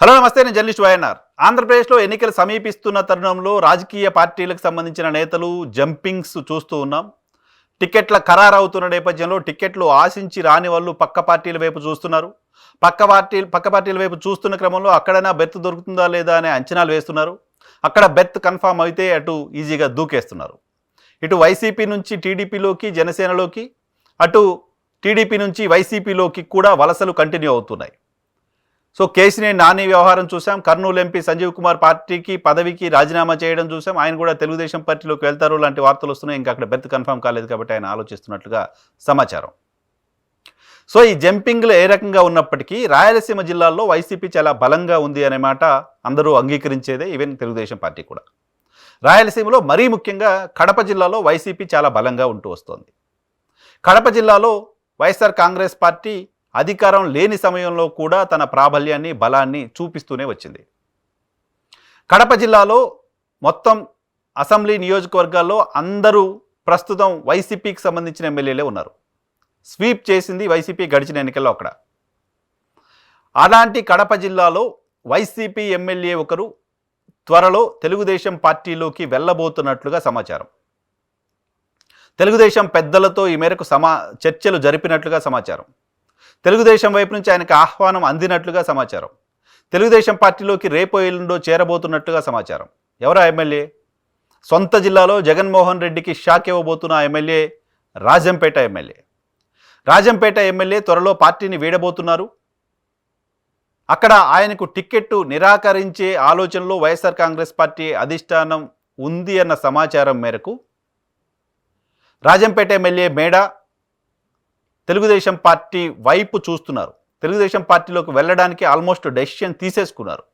Hello నమస్తే నేను journalist YNR. ఆంధ్రప్రదేశ్లో ఎన్నికలు సమీపిస్తున్న తరుణంలో రాజకీయ పార్టీలకు సంబంధించిన నేతలు జంపింగ్స్ చూస్తూ ఉన్నాం. టికెట్ల ఖరారు అవుతున్న నేపథ్యంలో టికెట్లు ఆశించి రాని వాళ్ళు పక్క పార్టీల వైపు చూస్తున్నారు. పక్క పార్టీ పక్క పార్టీల వైపు చూస్తున్న క్రమంలో అక్కడైనా బెర్త్ దొరుకుతుందా లేదా అనే అంచనాలు వేస్తున్నారు. అక్కడ బెర్త్ కన్ఫామ్ అయితే అటు ఈజీగా దూకేస్తున్నారు. ఇటు వైసీపీ నుంచి టీడీపీలోకి జనసేనలోకి అటు టీడీపీ నుంచి వైసీపీలోకి కూడా వలసలు కంటిన్యూ అవుతున్నాయి. సో కేసినేని నాని వ్యవహారం చూసాం. కర్నూలు ఎంపీ సంజీవ్ కుమార్ పార్టీకి పదవికి రాజీనామా చేయడం చూసాం. ఆయన కూడా తెలుగుదేశం పార్టీలోకి వెళ్తారు. లాంటి వార్తలు వస్తున్నాయి. ఇంకా అక్కడ బెర్త్ కన్ఫర్మ్ కాలేదు కాబట్టి ఆయన ఆలోచిస్తున్నట్లుగా సమాచారం. సో ఈ జంపింగ్లు ఏ రకంగా ఉన్నప్పటికీ రాయలసీమ జిల్లాల్లో వైసీపీ చాలా బలంగా ఉంది అనే మాట అందరూ అంగీకరించేదే ఈవెన్ తెలుగుదేశం పార్టీ కూడా. రాయలసీమలో మరీ ముఖ్యంగా కడప జిల్లాలో వైసీపీ చాలా బలంగా ఉంటూ వస్తోంది. కడప జిల్లాలో వైఎస్ఆర్ కాంగ్రెస్ పార్టీ అధికారం లేని సమయంలో కూడా తన ప్రాబల్యాన్ని బలాన్ని చూపిస్తూనే వచ్చింది. కడప జిల్లాలో మొత్తం అసెంబ్లీ నియోజకవర్గాల్లో అందరూ ప్రస్తుతం వైసీపీకి సంబంధించిన ఎమ్మెల్యేలే ఉన్నారు. స్వీప్ చేసింది వైసీపీ గడిచిన ఎన్నికల్లో అక్కడ. అలాంటి కడప జిల్లాలో వైసీపీ ఎమ్మెల్యే ఒకరు త్వరలో తెలుగుదేశం పార్టీలోకి వెళ్ళబోతున్నట్లుగా సమాచారం. తెలుగుదేశం పెద్దలతో ఈ మేరకు సమా చర్చలు జరిపినట్లుగా సమాచారం. తెలుగుదేశం వైపు నుంచి ఆయనకు ఆహ్వానం అందినట్లుగా సమాచారం. తెలుగుదేశం పార్టీలోకి రేపో ఎల్లుండో చేరబోతున్నట్లుగా సమాచారం. ఎవరా ఎమ్మెల్యే? సొంత జిల్లాలో జగన్మోహన్ రెడ్డికి shock ఇవ్వబోతున్న MLA Rajampet MLA. Rajampet MLA త్వరలో పార్టీని వీడబోతున్నారు. అక్కడ ఆయనకు టిక్కెట్టు నిరాకరించే ఆలోచనలో వైఎస్ఆర్ కాంగ్రెస్ పార్టీ అధిష్టానం ఉంది అన్న సమాచారం మేరకు రాజంపేట ఎమ్మెల్యే మేడా తెలుగుదేశం పార్టీ వైపు చూస్తున్నారు. తెలుగుదేశం పార్టీలోకి వెళ్ళడానికి ఆల్మోస్ట్ డెసిషన్ తీసేసుకున్నారు.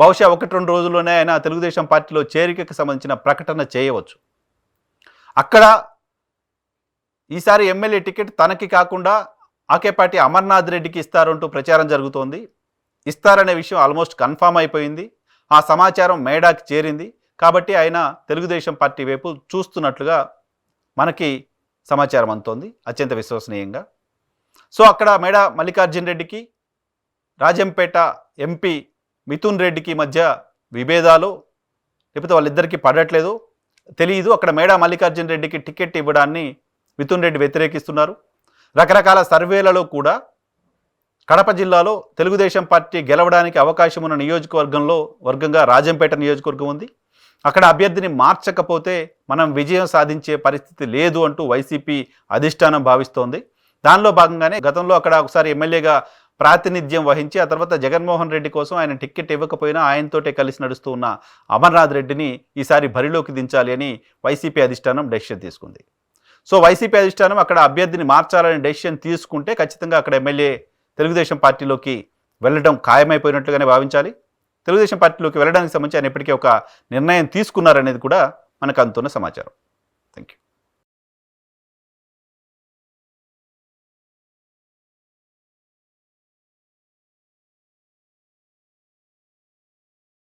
బహుశా ఒకటి రెండు రోజుల్లోనే ఆయన తెలుగుదేశం పార్టీలో చేరికకు సంబంధించిన ప్రకటన చేయవచ్చు. అక్కడ ఈసారి ఎమ్మెల్యే టికెట్ తనకి కాకుండా ఆకేపాటి అమర్నాథ్ రెడ్డికి ఇస్తారంటూ ప్రచారం జరుగుతోంది. ఇస్తారనే విషయం ఆల్మోస్ట్ కన్ఫామ్ అయిపోయింది. ఆ సమాచారం మేడాకి చేరింది. కాబట్టి ఆయన తెలుగుదేశం పార్టీ వైపు చూస్తున్నట్లుగా మనకి సమాచారం అందుతోంది. అత్యంత విశ్వసనీయంగా. సో అక్కడ మేడ మల్లికార్జున్ రెడ్డికి రాజంపేట ఎంపీ మిథున్ రెడ్డికి మధ్య విభేదాలు లేకపోతే వాళ్ళిద్దరికీ పడట్లేదు. తెలియదు అక్కడ మేడ మల్లికార్జున్ రెడ్డికి టికెట్ ఇవ్వడాన్ని మిథున్ రెడ్డి వ్యతిరేకిస్తున్నారు. రకరకాల సర్వేలలో కూడా కడప జిల్లాలో తెలుగుదేశం పార్టీ గెలవడానికి అవకాశం ఉన్న నియోజకవర్గంలో వర్గంగా రాజంపేట నియోజకవర్గం ఉంది. అక్కడ అభ్యర్థిని మార్చకపోతే మనం విజయం సాధించే పరిస్థితి లేదు అంటూ వైసీపీ అధిష్టానం భావిస్తోంది. దానిలో భాగంగానే గతంలో అక్కడ ఒకసారి ఎమ్మెల్యేగా ప్రాతినిధ్యం వహించి ఆ తర్వాత జగన్మోహన్ రెడ్డి కోసం ఆయన టికెట్ ఇవ్వకపోయినా ఆయనతోటే కలిసి నడుస్తూ ఉన్న అమర్నాథ్ రెడ్డిని ఈసారి బరిలోకి దించాలి అని వైసీపీ అధిష్టానం డెసిషన్ తీసుకుంది. సో వైసీపీ అధిష్టానం అక్కడ అభ్యర్థిని మార్చాలని డెసిషన్ తీసుకుంటే ఖచ్చితంగా అక్కడ ఎమ్మెల్యే తెలుగుదేశం పార్టీలోకి వెళ్ళడం ఖాయమైపోయినట్లుగానే భావించాలి. తెలుగుదేశం పార్టీలోకి వెళ్ళడానికి సంబంధించి ఆయన ఇప్పటికే ఒక నిర్ణయం తీసుకున్నారనేది కూడా మనకు అందుతున్న సమాచారం.